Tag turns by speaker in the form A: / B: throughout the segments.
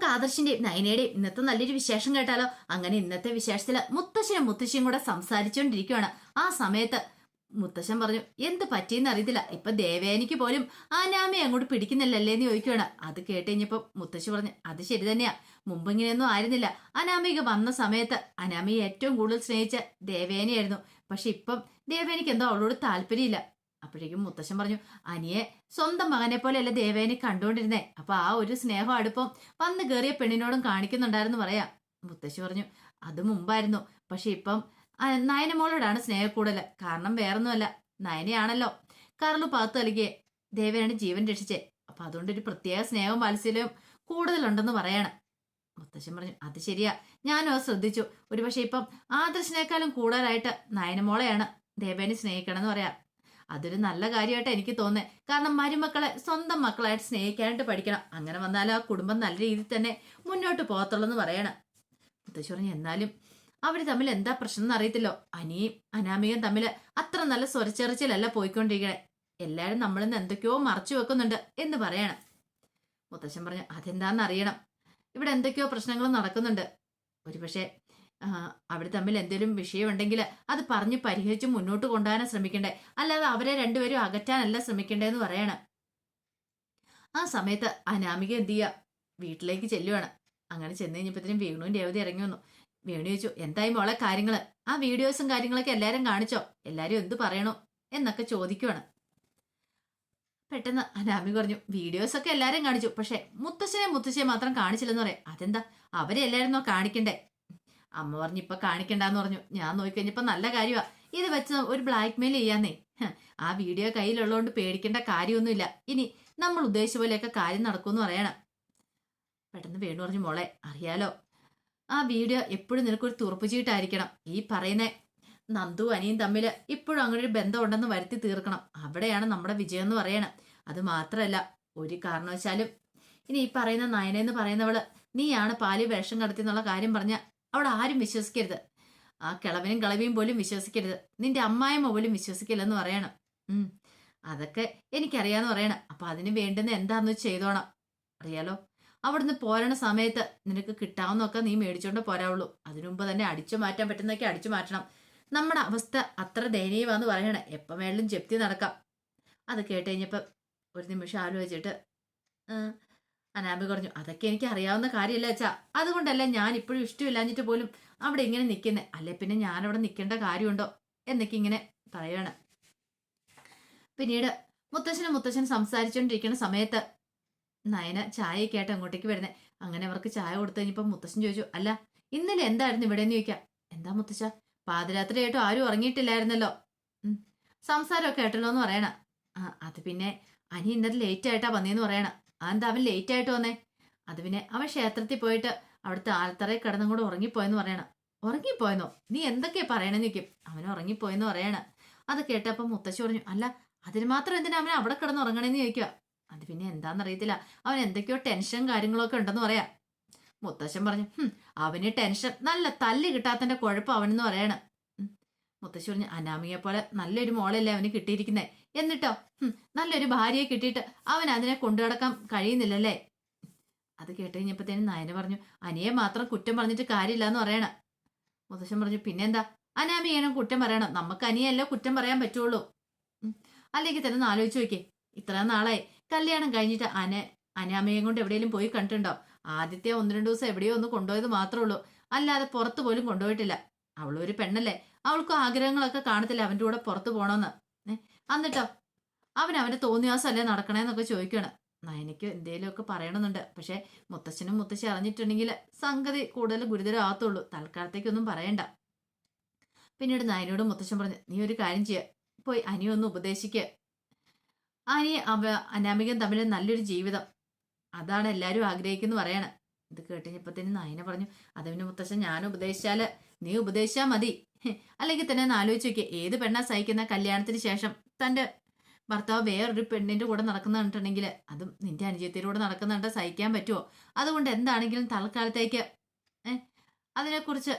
A: നമുക്ക് ആദർശിന്റെയും നയനയുടെയും ഇന്നത്തെ നല്ലൊരു വിശേഷം കേട്ടാലോ? അങ്ങനെ ഇന്നത്തെ വിശേഷത്തിൽ മുത്തശ്ശനും മുത്തശ്ശിയും കൂടെ സംസാരിച്ചുകൊണ്ടിരിക്കുകയാണ് ആ സമയത്ത് മുത്തശ്ശൻ പറഞ്ഞു എന്ത് പറ്റിയെന്ന് അറിയത്തില്ല. ഇപ്പൊ ദേവേനിക്ക് പോലും ആനാമയെ അങ്ങോട്ട് പിടിക്കുന്നില്ലല്ലേ എന്ന് ചോദിക്കുകയാണ് അത് കേട്ട് കഴിഞ്ഞപ്പോ മുത്തശ്ശി പറഞ്ഞു അത് ശരി തന്നെയാ. മുമ്പ് ഇങ്ങനെയൊന്നും ആയിരുന്നില്ല. അനാമിക വന്ന സമയത്ത് അനാമിയെ ഏറ്റവും കൂടുതൽ സ്നേഹിച്ച ദേവേനയായിരുന്നു. പക്ഷെ ഇപ്പം ദേവേനിക്ക് എന്തോ അവളോട് താല്പര്യമില്ല. അപ്പോഴേക്കും മുത്തശ്ശൻ പറഞ്ഞു അനിയെ സ്വന്തം മകനെ പോലെയല്ല ദേവേനെ കണ്ടുകൊണ്ടിരുന്നേ. അപ്പൊ ആ ഒരു സ്നേഹം അടുപ്പം വന്ന് കയറിയ പെണ്ണിനോടും കാണിക്കുന്നുണ്ടായിരുന്നു പറയാ. മുത്തശ്ശി പറഞ്ഞു അത് മുമ്പായിരുന്നു. പക്ഷെ ഇപ്പം നയനമോളോടാണ് സ്നേഹക്കൂടൽ കാരണം വേറൊന്നുമല്ല നയനയാണല്ലോ. കറളു പാത്തു നൽകിയേ ദേവേനാണ് ജീവൻ രക്ഷിച്ചേ. അപ്പൊ അതുകൊണ്ട് ഒരു പ്രത്യേക സ്നേഹവും വാത്സല്യവും കൂടുതലുണ്ടെന്ന് പറയാണ്. മുത്തശ്ശൻ പറഞ്ഞു അത് ശരിയാ. ഞാനും ശ്രദ്ധിച്ചു. ഒരുപക്ഷെ ഇപ്പം ആദർശിനേക്കാളും കൂടുതലായിട്ട് നയനമോളെയാണ് ദേവേനെ സ്നേഹിക്കണമെന്ന് പറയാം. അതൊരു നല്ല കാര്യമായിട്ട് എനിക്ക് തോന്നേ കാരണം മരുമക്കളെ സ്വന്തം മക്കളായിട്ട് സ്നേഹിക്കാനായിട്ട് പഠിക്കണം. അങ്ങനെ വന്നാൽ ആ കുടുംബം നല്ല രീതിയിൽ തന്നെ മുന്നോട്ട് പോകത്തുള്ളൂ എന്ന് പറയണം. മുത്തശ്ശി പറഞ്ഞു എന്നാലും അവർ തമ്മിൽ എന്താ പ്രശ്നം എന്ന് അറിയത്തില്ലോ. അനിയും അനാമികയും തമ്മിൽ അത്ര നല്ല സ്വരച്ചെറിച്ചിലല്ല പോയിക്കൊണ്ടിരിക്കണേ. എല്ലാവരും നമ്മളിൽ നിന്ന് എന്തൊക്കെയോ മറച്ചു വെക്കുന്നുണ്ട് എന്ന് പറയണം. മുത്തശ്ശൻ പറഞ്ഞു അതെന്താണെന്ന് അറിയണം. ഇവിടെ എന്തൊക്കെയോ പ്രശ്നങ്ങൾ നടക്കുന്നുണ്ട്. ഒരുപക്ഷെ അവർ തമ്മിൽ എന്തെങ്കിലും വിഷയമുണ്ടെങ്കിൽ അത് പറഞ്ഞ് പരിഹരിച്ച് മുന്നോട്ട് കൊണ്ടുപോകാനാ ശ്രമിക്കണ്ടേ? അല്ലാതെ അവരെ രണ്ടുപേരും അകറ്റാനല്ല ശ്രമിക്കണ്ടേന്ന് പറയണം. ആ സമയത്ത് അനാമിക എന്ത് ചെയ്യുക വീട്ടിലേക്ക് ചെല്ലുവാണ്. അങ്ങനെ ചെന്ന് കഴിഞ്ഞപ്പോഴത്തേനും വീണുവും രേവതി ഇറങ്ങി വന്നു. വേണു ചോദിച്ചു എന്തായി മോളെ കാര്യങ്ങൾ? ആ വീഡിയോസും കാര്യങ്ങളൊക്കെ എല്ലാരും കാണിച്ചോ? എല്ലാരും എന്ത് പറയണോ? എന്നൊക്കെ ചോദിക്കുവാണ്. പെട്ടെന്ന് അനാമി പറഞ്ഞു വീഡിയോസ് ഒക്കെ എല്ലാരും കാണിച്ചു. പക്ഷെ മുത്തശ്ശനെ മുത്തശ്ശിയെ മാത്രം കാണിച്ചില്ലെന്ന് പറയാം. അതെന്താ? അവരെ എല്ലാരും കാണിക്കണ്ടേ? അമ്മ പറഞ്ഞു ഇപ്പൊ കാണിക്കണ്ടെന്ന് പറഞ്ഞു. ഞാൻ നോക്കിക്കഴിഞ്ഞപ്പോ നല്ല കാര്യമാ ഇത് വെച്ച് ഒരു ബ്ലാക്ക് മെയിൽ ചെയ്യാന്നേ ആ വീഡിയോ കയ്യിലുള്ളതുകൊണ്ട് പേടിക്കേണ്ട കാര്യമൊന്നുമില്ല. ഇനി നമ്മൾ ഉദ്ദേശിച്ച പോലെയൊക്കെ കാര്യം നടക്കുമെന്ന് പറയണം. പെട്ടെന്ന് വേണു പറഞ്ഞു മോളെ അറിയാലോ. ആ വീഡിയോ എപ്പോഴും നിനക്കൊരു തുറപ്പ് ചീട്ടായിരിക്കണം. ഈ പറയുന്ന നന്ദു അനിയും തമ്മിൽ ഇപ്പോഴും അങ്ങനെ ഒരു ബന്ധം ഉണ്ടെന്ന് വരുത്തി തീർക്കണം. അവിടെയാണ് നമ്മുടെ വിജയം എന്ന് പറയണം. അത് മാത്രമല്ല ഒരു കാരണവശാലും. ഇനി ഈ പറയുന്ന നയനെന്ന് പറയുന്നവൾ നീയാണ് പാലി വേഷം കടത്തി എന്നുള്ള കാര്യം പറഞ്ഞ അവിടെ ആരും വിശ്വസിക്കരുത്. ആ കിളവനും കിളവിയും പോലും വിശ്വസിക്കരുത്. നിന്റെ അമ്മായിമ്മ പോലും വിശ്വസിക്കില്ലെന്ന് പറയണം. ഉം. അതൊക്കെ എനിക്കറിയാന്ന് പറയണം. അപ്പൊ അതിന് വേണ്ടുന്ന എന്താന്ന് ചെയ്തോണം അറിയാലോ? അവിടുന്ന് പോരണ സമയത്ത് നിനക്ക് കിട്ടാവുന്നൊക്കെ നീ മേടിച്ചോണ്ട് പോരാവുള്ളൂ. അതിനുമുമ്പ് തന്നെ അടിച്ചു മാറ്റാൻ പറ്റുന്നൊക്കെ അടിച്ചു മാറ്റണം. നമ്മുടെ അവസ്ഥ അത്ര ദയനീയമാന്ന് പറയണേ. എപ്പം വേണമെങ്കിലും ജപ്തി നടക്കാം. അത് കേട്ട് കഴിഞ്ഞപ്പോൾ ഒരു നിമിഷം ആലോചിച്ചിട്ട് അനാമി പറഞ്ഞു അതൊക്കെ എനിക്ക് അറിയാവുന്ന കാര്യമല്ല അച്ഛാ. അതുകൊണ്ടല്ല ഞാൻ ഇപ്പോഴും ഇഷ്ടമില്ലാഞ്ഞിട്ട് പോലും അവിടെ ഇങ്ങനെ നിൽക്കുന്നത് അല്ലെ പിന്നെ ഞാൻ അവിടെ നിൽക്കേണ്ട കാര്യമുണ്ടോ? എന്നൊക്കെ ഇങ്ങനെ പറയാണ്. പിന്നീട് മുത്തശ്ശനും മുത്തശ്ശൻ സംസാരിച്ചുകൊണ്ടിരിക്കുന്ന സമയത്ത് നയന ചായയൊക്കെ ആയിട്ട് അങ്ങോട്ടേക്ക് വരുന്നത് അങ്ങനെ അവർക്ക് ചായ കൊടുത്തു കഴിഞ്ഞപ്പോൾ മുത്തശ്ശൻ ചോദിച്ചു അല്ല ഇന്നലെ എന്തായിരുന്നു ഇവിടെ എന്ന് ചോദിക്കാം? എന്താ മുത്തശ്ശ? പാതിരാത്രിയായിട്ടും ആരും ഉറങ്ങിയിട്ടില്ലായിരുന്നല്ലോ. സംസാരമൊക്കെ ആയിട്ടല്ലോ എന്ന് പറയണ. അത് പിന്നെ അനി ഇന്നലെ ലേറ്റ് ആയിട്ടാ വന്നേന്ന് പറയണ. അതെന്താ അവൻ ലേറ്റ് ആയിട്ട് വന്നേ? അത് പിന്നെ അവൻ ക്ഷേത്രത്തിൽ പോയിട്ട് അവിടുത്തെ ആൽത്തറയിൽ കിടന്നും കൂടെ ഉറങ്ങിപ്പോയെന്ന് പറയണം. ഉറങ്ങിപ്പോയെന്നോ? നീ എന്തൊക്കെയാ പറയണെന്ന് നിൽക്കും അവൻ ഉറങ്ങിപ്പോയെന്ന് പറയണ. അത് കേട്ടപ്പോൾ മുത്തശ്ശി പറഞ്ഞു അല്ല അതിന് മാത്രം എന്തിനാ അവൻ അവിടെ കിടന്ന് ഉറങ്ങണേന്ന് ചോദിക്കുക അത് പിന്നെ എന്താണെന്നറിയത്തില്ല അവൻ എന്തൊക്കെയോ ടെൻഷൻ കാര്യങ്ങളൊക്കെ ഉണ്ടെന്ന് പറയാം. മുത്തശ്ശൻ പറഞ്ഞു "ഹും, അവന് ടെൻഷൻ നല്ല തല്ല് കിട്ടാത്തന്റെ കുഴപ്പം അവനെന്ന് പറയണം. മുത്തശ്ശി പറഞ്ഞു അനാമിയെ പോലെ നല്ലൊരു മോളല്ലേ അവന് കിട്ടിയിരിക്കുന്നത് എന്നിട്ടോ? നല്ലൊരു ഭാര്യയെ കിട്ടിയിട്ട് അവൻ അതിനെ കൊണ്ടുനടക്കാൻ കഴിയുന്നില്ലല്ലേ? അത് കേട്ട് കഴിഞ്ഞപ്പോഴത്തേനും നയന പറഞ്ഞു അനിയെ മാത്രം കുറ്റം പറഞ്ഞിട്ട് കാര്യമില്ല എന്ന് പറയണം. മുത്തശ്ശൻ പറഞ്ഞു പിന്നെന്താ? അനാമിയെ കുറ്റം പറയണം. നമുക്ക് അനിയല്ലോ കുറ്റം പറയാൻ പറ്റുള്ളൂ. അല്ലെങ്കിൽ തന്നെ ആലോചിച്ച് നോക്കിയേ. ഇത്ര നാളായി. കല്യാണം കഴിഞ്ഞിട്ട് അന അനാമയും കൊണ്ട് എവിടെയെങ്കിലും പോയി കണ്ടിട്ടുണ്ടോ? ആദ്യത്തെ ഒന്ന് രണ്ട് ദിവസം എവിടെയോ ഒന്ന് കൊണ്ടുപോയത് മാത്രമേ ഉള്ളൂ. അല്ലാതെ പുറത്ത് പോലും കൊണ്ടുപോയിട്ടില്ല. അവളൊരു പെണ്ണല്ലേ. അവൾക്കും ആഗ്രഹങ്ങളൊക്കെ കാണത്തില്ല അവന്റെ കൂടെ പുറത്ത് പോകണമെന്ന് എന്നിട്ടോ? അവൻ അവന്റെ തോന്നിയാസല്ലേ നടക്കണേന്നൊക്കെ ചോദിക്കണം. നയനയ്ക്ക് എന്തേലുമൊക്കെ പറയണമെന്നുണ്ട് പക്ഷേ മുത്തച്ഛനും മുത്തശ്ശി അറിഞ്ഞിട്ടുണ്ടെങ്കിൽ സംഗതി കൂടുതൽ ഗുരുതരമാകത്തുള്ളൂ. തൽക്കാലത്തേക്കൊന്നും പറയണ്ട. പിന്നീട് നയനയോട് മുത്തശ്ശൻ പറഞ്ഞു നീ ഒരു കാര്യം ചെയ്യുക പോയി അനിയൊന്ന് ഉപദേശിക്ക്. അനി അവ അനാമികൻ തമ്മിൽ നല്ലൊരു ജീവിതം. അതാണ് എല്ലാവരും ആഗ്രഹിക്കുന്നു പറയണ. ഇത് കേട്ടുകഴിഞ്ഞപ്പത്തിന് നയന പറഞ്ഞു അത് പിന്നെ മുത്തശ്ശൻ ഞാൻ ഉപദേശിച്ചാൽ നീ ഉപദേശിച്ചാ മതി. അല്ലെങ്കിൽ തന്നെ ഒന്ന് ആലോചിച്ച് നോക്കിയ ഏത് പെണ്ണാ സഹിക്കുന്ന കല്യാണത്തിന് ശേഷം തന്റെ ഭർത്താവ് വേറൊരു പെണ്ണിന്റെ കൂടെ നടക്കുന്ന കണ്ടിട്ടുണ്ടെങ്കിൽ അതും നിന്റെ അനുജയത്തിലൂടെ കൂടെ കണ്ടാൽ സഹിക്കാൻ പറ്റുമോ അതുകൊണ്ട് എന്താണെങ്കിലും തൽക്കാലത്തേക്ക് ഏഹ് അതിനെക്കുറിച്ച്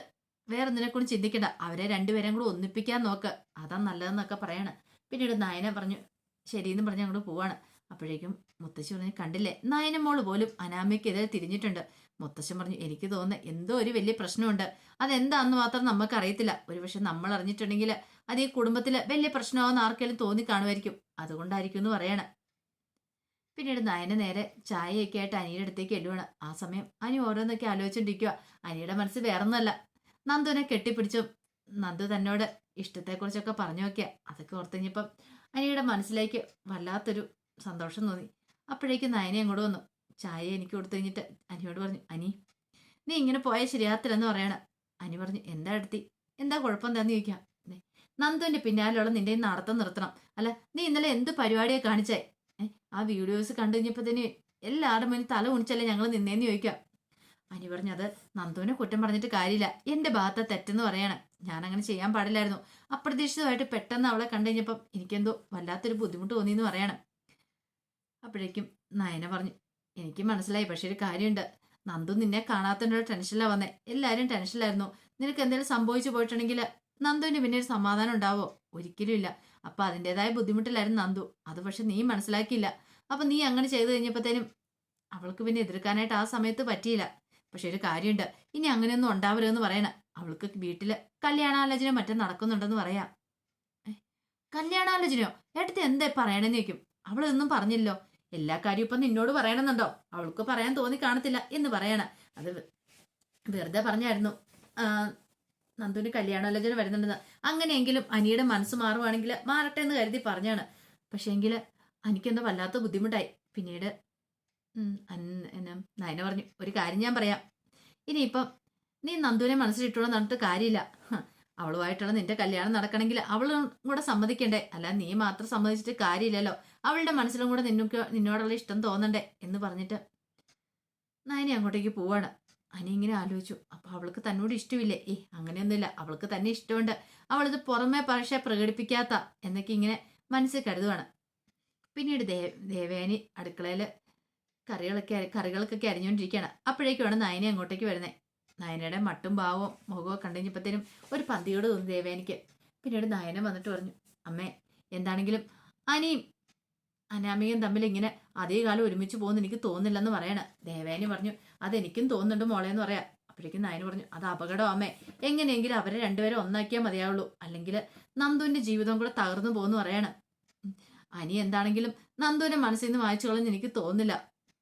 A: വേറെ കുറിച്ച് ചിന്തിക്കണ്ട. അവരെ രണ്ടുപേരും കൂടെ ഒന്നിപ്പിക്കാൻ നോക്ക്. അതാ നല്ലതെന്നൊക്കെ പറയാണ്. പിന്നീട് നയന പറഞ്ഞു ശരിയെന്ന് പറഞ്ഞ് അങ്ങോട്ട് പോവാണ്. അപ്പോഴേക്കും മുത്തശ്ശി പറഞ്ഞു കണ്ടില്ലേ? നയനമോൾ പോലും അനാമയ്ക്കെതിരെ തിരിഞ്ഞിട്ടുണ്ട്. മുത്തശ്ശൻ പറഞ്ഞു എനിക്ക് തോന്നുന്നു എന്തോ ഒരു വലിയ പ്രശ്നമുണ്ട്. അതെന്താന്ന് മാത്രം നമുക്ക് അറിയത്തില്ല ഒരുപക്ഷെ നമ്മൾ അറിഞ്ഞിട്ടുണ്ടെങ്കിൽ അത് ഈ കുടുംബത്തിൽ വലിയ പ്രശ്നമാവെന്ന് ആർക്കെങ്കിലും തോന്നി കാണുമായിരിക്കും അതുകൊണ്ടായിരിക്കും എന്ന് പറയണം. പിന്നീട് നയന നേരെ ചായയൊക്കെ ആയിട്ട് അനിയുടെ അടുത്തേക്ക് എല്ലുവാണ് ആ സമയം അനി ഓരോന്നൊക്കെ ആലോചിച്ചിട്ടിരിക്കുക അനിയുടെ മനസ്സ് വേറൊന്നല്ല നന്ദുവിനെ കെട്ടിപ്പിടിച്ചു. നന്ദു തന്നോട് ഇഷ്ടത്തെക്കുറിച്ചൊക്കെ പറഞ്ഞു നോക്കിയാൽ അതൊക്കെ ഓർത്തുകഴിഞ്ഞപ്പം അനിയുടെ മനസ്സിലേക്ക് വല്ലാത്തൊരു സന്തോഷം തോന്നി. അപ്പോഴേക്കും നയനെ അങ്ങോട്ട് വന്നു. ചായ എനിക്ക് കൊടുത്തു കഴിഞ്ഞിട്ട് അനിയോട് പറഞ്ഞു അനി നീ ഇങ്ങനെ പോയാൽ ശരിയാത്തില്ലെന്ന് പറയണ. അനി പറഞ്ഞു എന്താ എടുത്തി? എന്താ കുഴപ്പം എന്താന്ന് ചോദിക്കാം നന്ദുവിന്റെ പിന്നാലെയുള്ള നിന്റെ നടത്തം നിർത്തണം. അല്ല നീ ഇന്നലെ എന്ത് പരിപാടിയെ കാണിച്ചേ? ആ വീഡിയോസ് കണ്ടു കഴിഞ്ഞപ്പോൾ തന്നെ എല്ലാവരുടെ മുന്നിൽ തല ഉണിച്ചല്ലേ ഞങ്ങൾ നിന്നേന്ന് ചോദിക്കാം. അനി പറഞ്ഞു അത് നന്ദുവിനെ കുറ്റം പറഞ്ഞിട്ട് കാര്യമില്ല. എന്റെ ഭാഗത്ത് തെറ്റെന്ന് പറയാണ്. ഞാൻ അങ്ങനെ ചെയ്യാൻ പാടില്ലായിരുന്നു. അപ്രതീക്ഷിതമായിട്ട് പെട്ടെന്ന് അവളെ കണ്ടു കഴിഞ്ഞപ്പം എനിക്കെന്തോ വല്ലാത്തൊരു ബുദ്ധിമുട്ട് തോന്നിയെന്ന് പറയണം. അപ്പോഴേക്കും നയന പറഞ്ഞു എനിക്ക് മനസ്സിലായി പക്ഷെ ഒരു കാര്യമുണ്ട്. നന്ദു നിന്നെ കാണാത്തതിന്റെ ടെൻഷനിലാണ് വന്നേ. എല്ലാവരും ടെൻഷനിലായിരുന്നു. നിനക്ക് എന്തെങ്കിലും സംഭവിച്ചു പോയിട്ടുണ്ടെങ്കിൽ നന്ദുവിന് പിന്നെ ഒരു സമാധാനം ഉണ്ടാവോ? ഒരിക്കലും ഇല്ല. അപ്പൊ അതിന്റെതായ ബുദ്ധിമുട്ടിലായിരുന്നു നന്ദു. അത് പക്ഷെ നീ മനസ്സിലാക്കിയില്ല. അപ്പൊ നീ അങ്ങനെ ചെയ്തു കഴിഞ്ഞപ്പോഴത്തേനും അവൾക്ക് പിന്നെ എതിർക്കാനായിട്ട് ആ സമയത്ത് പറ്റിയില്ല. പക്ഷെ ഒരു കാര്യമുണ്ട്. ഇനി അങ്ങനെയൊന്നും ഉണ്ടാവരുതെന്ന് പറയണ. അവൾക്ക് വീട്ടിൽ കല്യാണാലോചന മറ്റും നടക്കുന്നുണ്ടെന്ന് പറയാം. കല്യാണാലോചനയോ? ഏട്ടത്തി എന്താ പറയണെന്ന് ചോദിക്കും. അവളൊന്നും പറഞ്ഞില്ലോ എല്ലാ കാര്യവും ഇപ്പം നിന്നോട് പറയണമെന്നുണ്ടോ? അവൾക്ക് പറയാൻ തോന്നി കാണത്തില്ല എന്ന് പറയണ. അത് വെറുതെ പറഞ്ഞായിരുന്നു. നന്ദുവിന് കല്യാണാലോചന വരുന്നുണ്ടെന്ന്. അങ്ങനെയെങ്കിലും അനിയുടെ മനസ്സ് മാറുവാണെങ്കിൽ മാറട്ടെ എന്ന് കരുതി പറഞ്ഞാണ്. പക്ഷേ എങ്കിൽ എനിക്കെന്തോ വല്ലാത്ത ബുദ്ധിമുട്ടായി. പിന്നീട് എന്നാ, നയന പറഞ്ഞു ഒരു കാര്യം ഞാൻ പറയാം. ഇനിയിപ്പം നീ നന്ദുവിനെ മനസ്സിലിട്ടോളം എന്നിട്ട് കാര്യമില്ല. അവളുമായിട്ടുള്ള നിന്റെ കല്യാണം നടക്കണമെങ്കിൽ അവളും കൂടെ സമ്മതിക്കണ്ടേ? അല്ല നീ മാത്രം സമ്മതിച്ചിട്ട് കാര്യമില്ലല്ലോ. അവളുടെ മനസ്സിലും കൂടെ നിന്നൊക്കെ നിന്നോടുള്ള ഇഷ്ടം തോന്നണ്ടേ? എന്ന് പറഞ്ഞിട്ട് നയനി അങ്ങോട്ടേക്ക് പോവാണ്. അനി ഇങ്ങനെ ആലോചിച്ചു. അപ്പൊ അവൾക്ക് തന്നോട് ഇഷ്ടമില്ലേ? ഏ അങ്ങനെയൊന്നുമില്ല. അവൾക്ക് തന്നെ ഇഷ്ടമുണ്ട്. അവളിത് പുറമെ പക്ഷേ പ്രകടിപ്പിക്കാത്ത എന്നൊക്കെ ഇങ്ങനെ മനസ്സിൽ കരുതുവാണ്. പിന്നീട് ദേ ദേവേനി അടുക്കളയിൽ കറികളൊക്കെ കറികൾക്കൊക്കെ അരിഞ്ഞുകൊണ്ടിരിക്കുകയാണ്. അപ്പോഴേക്കുമാണ് നയനി അങ്ങോട്ടേക്ക് വരുന്നത് നയനയുടെ മട്ടും ഭാവവും മുഖവും കണ്ടുകഴിഞ്ഞപ്പോഴത്തേനും ഒരു പന്തിയോട് തോന്നി ദേവേനിക്ക് പിന്നീട് നയന വന്നിട്ട് പറഞ്ഞു അമ്മേ എന്താണെങ്കിലും അനിയും അനാമികയും തമ്മിൽ ഇങ്ങനെ അതേ കാലം ഒരുമിച്ച് പോകുന്ന എനിക്ക് തോന്നില്ലെന്ന് പറയണ. ദേവേനി പറഞ്ഞു അതെനിക്കും തോന്നുന്നുണ്ട് മോളെ എന്ന് പറയാം. അപ്പോഴേക്കും നായന് പറഞ്ഞു അത് അപകടം അമ്മേ. എങ്ങനെയെങ്കിലും അവരെ രണ്ടുപേരും ഒന്നാക്കിയാൽ മതിയാവുള്ളൂ. അല്ലെങ്കിൽ നന്ദുവിന്റെ ജീവിതം കൂടെ തകർന്നു പോകുന്നു പറയാണ്. അനി എന്താണെങ്കിലും നന്ദുവിനെ മനസ്സിൽ നിന്ന് വായിച്ചു കളഞ്ഞ് എനിക്ക് തോന്നില്ല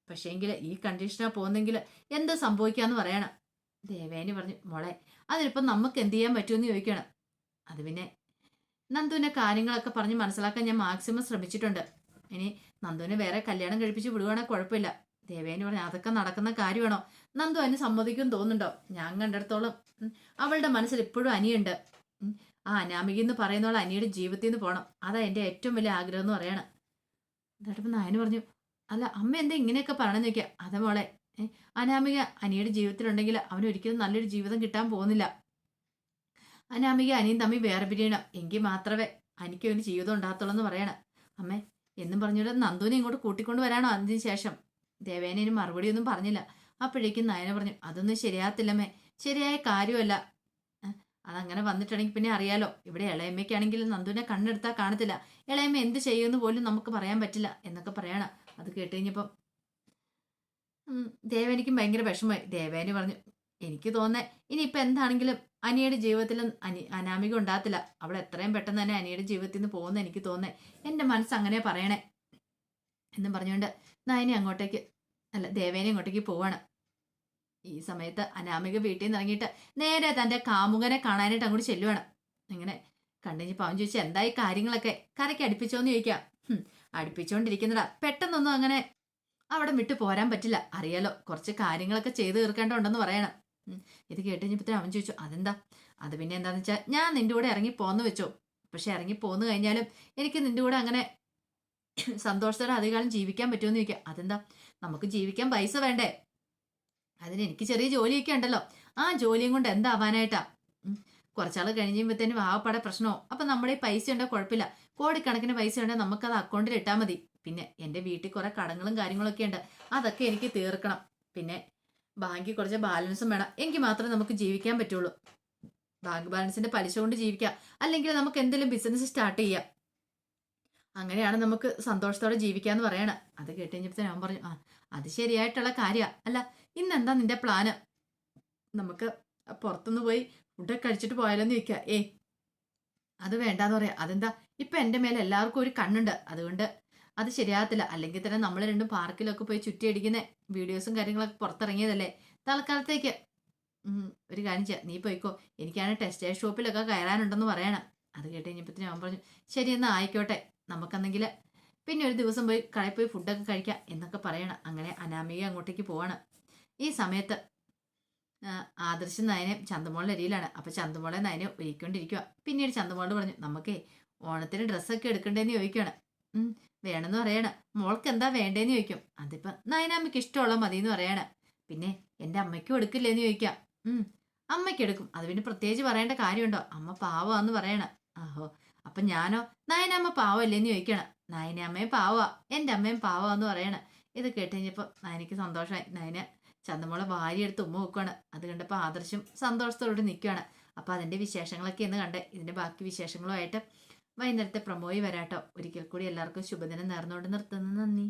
A: പക്ഷേങ്കിൽ ഈ കണ്ടീഷനാ പോകുന്നെങ്കിൽ എന്താ സംഭവിക്കാന്ന് പറയണം. ദേവേനി പറഞ്ഞു മോളെ അതിനിപ്പം നമുക്ക് എന്ത് ചെയ്യാൻ പറ്റുമെന്ന് ചോദിക്കണം അത് പിന്നെ നന്ദുവിന്റെ കാര്യങ്ങളൊക്കെ പറഞ്ഞ് മനസ്സിലാക്കാൻ ഞാൻ മാക്സിമം ശ്രമിച്ചിട്ടുണ്ട്. ഇനി നന്ദുവിനെ വേറെ കല്യാണം കഴിപ്പിച്ച് വിടുവാണെങ്കിൽ കുഴപ്പമില്ല. ദേവേനി പറഞ്ഞു അതൊക്കെ നടക്കുന്ന കാര്യമാണോ? നന്ദു അതിന് സമ്മതിക്കും തോന്നുന്നുണ്ടോ? ഞാൻ കണ്ടിടത്തോളം. അവളുടെ മനസ്സിൽ ഇപ്പോഴും അനിയുണ്ട്. ആ അനാമിക എന്ന് പറയുന്നവൾ അനിയുടെ ജീവിതത്തിൽ നിന്ന് പോകണം അതാ എന്റെ ഏറ്റവും വലിയ ആഗ്രഹം എന്ന് പറയണം. എന്നിട്ടിപ്പം നായന് പറഞ്ഞു അല്ല അമ്മ എന്താ ഇങ്ങനെയൊക്കെ പറയണമെന്ന് ചോദിക്കുക? അതെ മോളെ അനാമിക അനിയുടെ ജീവിതത്തിലുണ്ടെങ്കിൽ അവന് ഒരിക്കലും നല്ലൊരു ജീവിതം കിട്ടാൻ പോകുന്നില്ല. അനാമിക അനിയും തമ്മിൽ വേറെ പിരിയണം. എങ്കിൽ മാത്രമേ അനിക്ക് ഒരു ജീവിതം ഉണ്ടാകത്തുള്ളൂ എന്ന് പറയണം. അമ്മേ എന്നും പറഞ്ഞിട്ട് നന്ദുവിനെ ഇങ്ങോട്ട് കൂട്ടിക്കൊണ്ട് വരാണോ അതിന് ശേഷം? ദേവേനേനും മറുപടി ഒന്നും പറഞ്ഞില്ല. അപ്പോഴേക്കും നയന പറഞ്ഞു അതൊന്നും ശരിയാകത്തില്ലമ്മേ. ശരിയായ കാര്യമല്ല. അതങ്ങനെ വന്നിട്ടുണ്ടെങ്കിൽ പിന്നെ അറിയാലോ. ഇവിടെ ഇളയമ്മയ്ക്കാണെങ്കിൽ നന്ദുവിനെ കണ്ണെടുത്താൽ കാണത്തില്ല. ഇളയമ്മ എന്ത് ചെയ്യുമെന്ന് പോലും നമുക്ക് പറയാൻ പറ്റില്ല എന്നൊക്കെ പറയണം. അത് കേട്ട് കഴിഞ്ഞപ്പം ദേവേനിക്കും ഭയങ്കര വിഷമമായി. ദേവേനി പറഞ്ഞു എനിക്ക് തോന്നേ ഇനിയിപ്പോൾ എന്താണെങ്കിലും അനിയുടെ ജീവിതത്തിൽ അനി അനാമിക ഉണ്ടാകത്തില്ല. അവൾ എത്രയും പെട്ടെന്ന് തന്നെ അനിയുടെ ജീവിതത്തിൽ നിന്ന് പോകുന്ന എനിക്ക് തോന്നേ എന്റെ മനസ്സ് അങ്ങനെ പറയണേ. എന്നും പറഞ്ഞുകൊണ്ട് നയനി അങ്ങോട്ടേക്ക് അല്ല ദേവേനെ അങ്ങോട്ടേക്ക് പോവാണ്. ഈ സമയത്ത് അനാമിക വീട്ടിൽ നിന്ന് ഇറങ്ങിയിട്ട് നേരെ തന്റെ കാമുകനെ കാണാനായിട്ട് അങ്ങോട്ട് ചെല്ലുവാണ്. ഇങ്ങനെ കണ്ടുകഴിഞ്ഞ് പാവം ചോദിച്ചാൽ എന്തായി കാര്യങ്ങളൊക്കെ? കരയ്ക്ക് അടുപ്പിച്ചോന്ന് ചോദിക്കാം. അടുപ്പിച്ചുകൊണ്ടിരിക്കുന്നടാ പെട്ടെന്നൊന്നും അങ്ങനെ അവിടെ വിട്ടു പോരാൻ പറ്റില്ല. അറിയാലോ കുറച്ച് കാര്യങ്ങളൊക്കെ ചെയ്തു തീർക്കേണ്ടതുണ്ടെന്ന് പറയണം. ഇത് കേട്ട് കഴിഞ്ഞപ്പോഴത്തേനും അവൻ ചോദിച്ചു അതെന്താ? അത് പിന്നെ എന്താണെന്ന് വെച്ചാൽ ഞാൻ നിന്റെ കൂടെ ഇറങ്ങി പോന്ന് വെച്ചോ. പക്ഷെ ഇറങ്ങി പോന്നു കഴിഞ്ഞാലും എനിക്ക് നിന്റെ കൂടെ അങ്ങനെ സന്തോഷത്തോടെ അധികാലം ജീവിക്കാൻ പറ്റുമെന്ന് ചോദിക്കാം. അതെന്താ? നമുക്ക് ജീവിക്കാൻ പൈസ വേണ്ടേ? അതിന് എനിക്ക് ചെറിയ ജോലിയൊക്കെ ഉണ്ടല്ലോ. ആ ജോലിയും കൊണ്ട് എന്താവാനായിട്ടാ. കുറച്ചാൾ കഴിയുമ്പോഴത്തേനും ആവപ്പാടെ പ്രശ്നമോ അപ്പൊ നമ്മുടെ പൈസ ഉണ്ടോ കുഴപ്പമില്ല. കോടിക്കണക്കിന് പൈസ ഉണ്ടെങ്കിൽ നമുക്കത് അക്കൗണ്ടിൽ ഇട്ടാൽ മതി. പിന്നെ എന്റെ വീട്ടിൽ കുറേ കടങ്ങളും കാര്യങ്ങളൊക്കെ ഉണ്ട്. അതൊക്കെ എനിക്ക് തീർക്കണം. പിന്നെ ബാങ്കിൽ കുറച്ച് ബാലൻസും വേണം. എങ്കിൽ മാത്രമേ നമുക്ക് ജീവിക്കാൻ പറ്റുള്ളൂ. ബാങ്ക് ബാലൻസിന്റെ പലിശ കൊണ്ട് ജീവിക്കാം. അല്ലെങ്കിൽ നമുക്ക് എന്തെങ്കിലും ബിസിനസ് സ്റ്റാർട്ട് ചെയ്യാം. അങ്ങനെയാണ് നമുക്ക് സന്തോഷത്തോടെ ജീവിക്കാന്ന് പറയണം. അത് കേട്ട് കഴിഞ്ഞപ്പോൾ ഞാൻ പറഞ്ഞു ആ അത് ശരിയായിട്ടുള്ള കാര്യമാണ് അല്ല ഇന്നെന്താ നിന്റെ പ്ലാന്? നമുക്ക് പുറത്തുനിന്ന് പോയി ഫുഡൊക്കെ കഴിച്ചിട്ട് പോയാലോന്ന് ചോദിക്കുക ഏ അത് വേണ്ടാന്ന് പറയാം. അതെന്താ? ഇപ്പൊ എന്റെ മേലെ എല്ലാവർക്കും ഒരു കണ്ണുണ്ട്. അതുകൊണ്ട് അത് ശരിയാകത്തില്ല. അല്ലെങ്കിൽ തന്നെ നമ്മൾ രണ്ടും പാർക്കിലൊക്കെ പോയി ചുറ്റിയടിക്കുന്ന വീഡിയോസും കാര്യങ്ങളൊക്കെ പുറത്തിറങ്ങിയതല്ലേ? തൽക്കാലത്തേക്ക്. ഒരു കാര്യം ചെയ്യാം. നീ പോയിക്കോ. എനിക്കാണ് ടെക്സ്റ്റൈൽ ഷോപ്പിലൊക്കെ കയറാനുണ്ടെന്ന് പറയണം. അത് കേട്ട് കഴിഞ്ഞപ്പത്തിന് അവൻ പറഞ്ഞു ശരി എന്നാൽ ആയിക്കോട്ടെ. നമുക്കെന്നെങ്കിൽ പിന്നെ ഒരു ദിവസം പോയി കടയിൽ പോയി ഫുഡൊക്കെ കഴിക്കാം എന്നൊക്കെ പറയണം. അങ്ങനെ അനാമിക അങ്ങോട്ടേക്ക് പോവാണ്. ഈ സമയത്ത് ആദർശം നയനെ ചന്തമോളുടെ അരിയിലാണ്. അപ്പോൾ ചന്തമോളെ നയനെ ഒരുക്കൊണ്ടിരിക്കുക പിന്നീട് ചന്തമോളോട് പറഞ്ഞു നമുക്കേ ഓണത്തിന് ഡ്രസ്സൊക്കെ എടുക്കണ്ടേന്ന് ചോദിക്കുകയാണ് വേണമെന്ന് പറയണം. മോൾക്ക് എന്താ വേണ്ടേന്ന് ചോദിക്കും. അതിപ്പം നയനാമ്മയ്ക്ക് ഇഷ്ടമുള്ള മതി എന്ന് പറയണം. പിന്നെ എന്റെ അമ്മയ്ക്കും എടുക്കില്ലേന്ന് ചോദിക്കാം. ഉം അമ്മയ്ക്ക് എടുക്കും. അത് പിന്നെ പ്രത്യേകിച്ച് പറയേണ്ട കാര്യമുണ്ടോ? അമ്മ പാവാന്ന് പറയണം. ആഹോ അപ്പൊ ഞാനോ നയനമ്മ പാവല്ലേന്ന് ചോദിക്കണം. നയനമ്മയും പാവാ. എന്റെ അമ്മയും പാവാന്ന് പറയണം. ഇത് കേട്ട് കഴിഞ്ഞപ്പോൾ നയനയ്ക്ക് സന്തോഷമായി. നയന ചന്തമോളെ വാരിയെടുത്ത് ഉമ്മ വെക്കുകയാണ് അത് കണ്ടപ്പോൾ ആദർശം സന്തോഷത്തോടെ നിൽക്കുകയാണ് അപ്പോൾ അതിന്റെ വിശേഷങ്ങളൊക്കെ ഇന്ന് കണ്ടേ. ഇതിന്റെ ബാക്കി വിശേഷങ്ങളുമായിട്ട് വൈകുന്നേരത്തെ പ്രമോയി വരാട്ടോ. ഒരിക്കൽ കൂടി എല്ലാവർക്കും ശുഭദിനം നേർന്നുകൊണ്ട് നിർത്തുന്നു. നന്ദി.